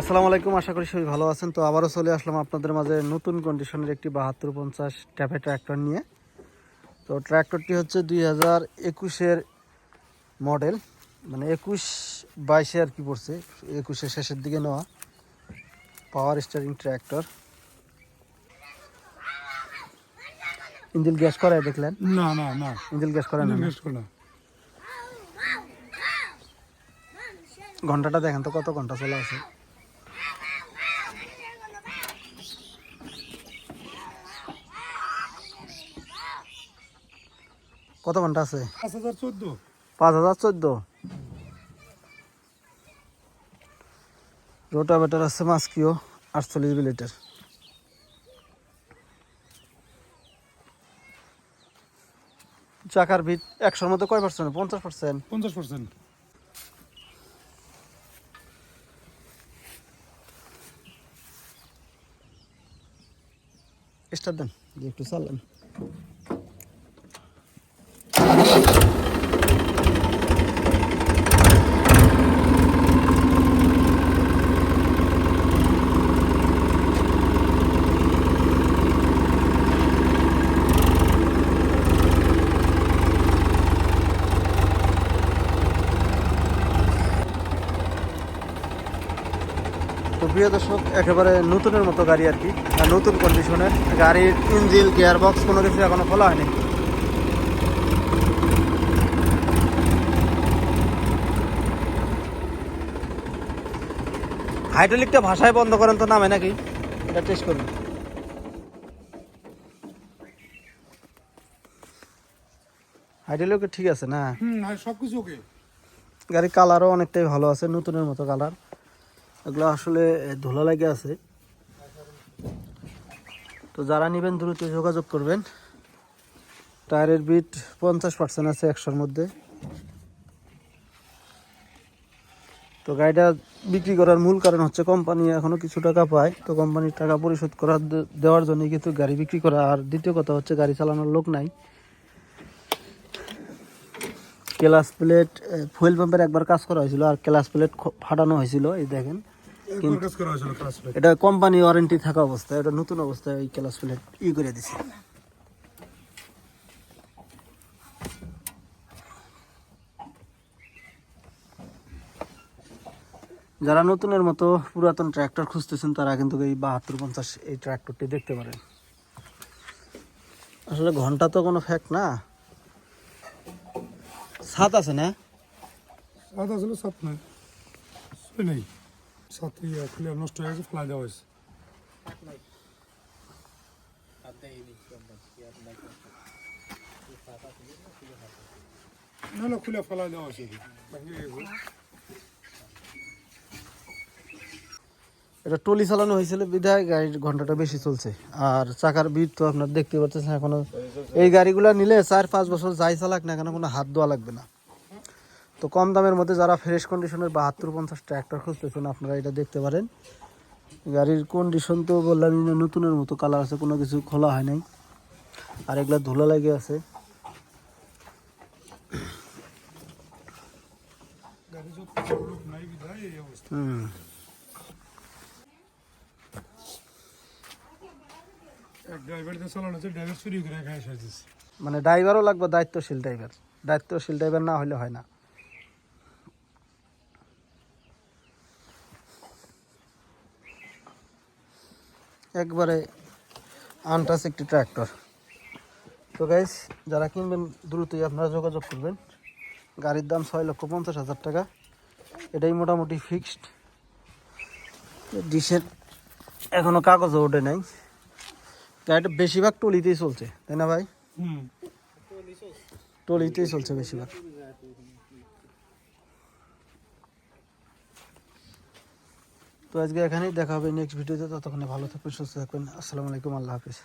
আসসালামু আলাইকুম আশা করি সবাই ভালো আছেন। তো আবারও চলে আসলাম আপনাদের মাঝে নতুন কন্ডিশনের একটি বাহাত্তর পঞ্চাশ ট্যাপে ট্র্যাক্টর নিয়ে। তো ট্র্যাক্টরটি হচ্ছে দুই হাজার একুশের মডেল মানে একুশ বাইশে আর কি পড়ছে একুশের শেষের দিকে নেওয়া power steering tractor engine gas করায় দেখলেন? না না না। ইঞ্জিল গ্যাস করায় না। ঘন্টাটা দেখেন তো কত ঘণ্টা চলে আছে? কত ঘণ্টা আছে? পাঁচ হাজার চোদ্দ। পাঁচ হাজার চোদ্দ। রোটাভেটার আছে মাস্কিও আটচল্লিশ বিলিটার চাকার ভিত একশোর মধ্যে কয় পার্সেন্ট পঞ্চাশ পার্সেন্ট পঞ্চাশ পার্সেন্ট স্টার দেন। একটু চালান। তো প্রিয় দর্শক একেবারে নতুনের মতো গাড়ি আর কি নতুন কন্ডিশনের গাড়ির ইঞ্জিল গিয়ার বক্স কোনো কিছু এখনও খোলা হয়নি। হাইড্রোলিকটা ভাষায় বন্ধ করেন তো নামে নাকি? এটা টেস্ট করুন। হাইড্রোলিক ঠিক আছে না? হুম সব কিছু ওকে গাড়ির কালারও অনেকটাই ভালো আছে নতুনের মতো কালার এগুলো আসলে ধুলা লাগে আছে। তো যারা নেবেন, দ্রুত যোগাযোগ করবেন। টায়ারের বিট পঞ্চাশ পার্সেন্ট আছে একশোর মধ্যে। তো গাড়িটা বিক্রি করার মূল কারণ হচ্ছে কোম্পানি এখনও কিছু টাকা পায়। তো কোম্পানির টাকা পরিশোধ করার দেওয়ার জন্য কিন্তু গাড়ি বিক্রি করা। আর দ্বিতীয় কথা হচ্ছে গাড়ি চালানোর লোক নাই। ক্লাস প্লেট ফুয়েল পাম্পের একবার কাজ করা হয়েছিল আর ক্লাস প্লেট ফাটানো হয়েছিল এই দেখেন। এটা কোম্পানি ওয়ারেন্টি থাকা অবস্থায় এটা নতুন অবস্থায় ওই ক্লাস প্লেট ই করে দিছে। যারা নতুনের মতো পুরাতন ট্র্যাক্টর খুঁজতেছেন তারা কিন্তু এই বাহাত্তর পঞ্চাশ এই ট্র্যাক্টরটি দেখতে পারেন। আসলে ঘণ্টা তো কোনো ফ্যাক্ট না। সাত আছে না? সাত আসলে সাত নয় ছয় নেই। সাত ইয়ে খুলে নষ্ট হয়ে গেছে ফেলা দেওয়া হয়েছে। না না, খুলে ফেলা দেওয়া হয়েছে ভেঙে গেছে। এটা টলি চালানো হয়েছিল বিধায় গাড়ির ঘন্টাটা বেশি চলছে। আর চাকার বিট তো আপনার দেখতে পাচ্ছেন এখনও এই গাড়িগুলো নিলে চার পাঁচ বছর যাই চালাক না কেন কোনো হাত ধোয়া লাগবে না। তো কম দামের মধ্যে যারা ফ্রেশ কন্ডিশনের বাহাত্তর পঞ্চাশ ট্র্যাক্টর খুঁজতেছেন আপনারা এটা দেখতে পারেন। গাড়ির কন্ডিশন তো বললাম নতুনের মতো কালার আছে কোনো কিছু খোলা হয় নাই। আর এগুলা ধুলা লাগে আছে। হুম এক ড্রাইভার দিয়ে চালানো হচ্ছে ড্রাইভার চুরি করে এখানে এসে দিচ্ছে মানে ড্রাইভারও লাগবে দায়িত্বশীল ড্রাইভার। দায়িত্বশীল ড্রাইভার না হলে হয় না। একবারে আনটাস একটি ট্র্যাক্টর। তো গাইস যারা কিনবেন দ্রুতই আপনারা যোগাযোগ করবেন। গাড়ির দাম ছয় লক্ষ পঞ্চাশ হাজার টাকা। এটাই মোটামুটি ফিক্সড ডিসের এখনও কাগজও ওঠে নাই। গাড়িটা বেশিরভাগ টলিতেই চলছে তাই না ভাই? হুম। টলিতেই চলছে বেশিরভাগ। তো আজকে এখানেই দেখা হবে নেক্সট ভিডিওতে ততক্ষণে ভালো থাকবেন সুস্থ থাকবেন আসসালামু আলাইকুম আল্লাহ হাফিজ।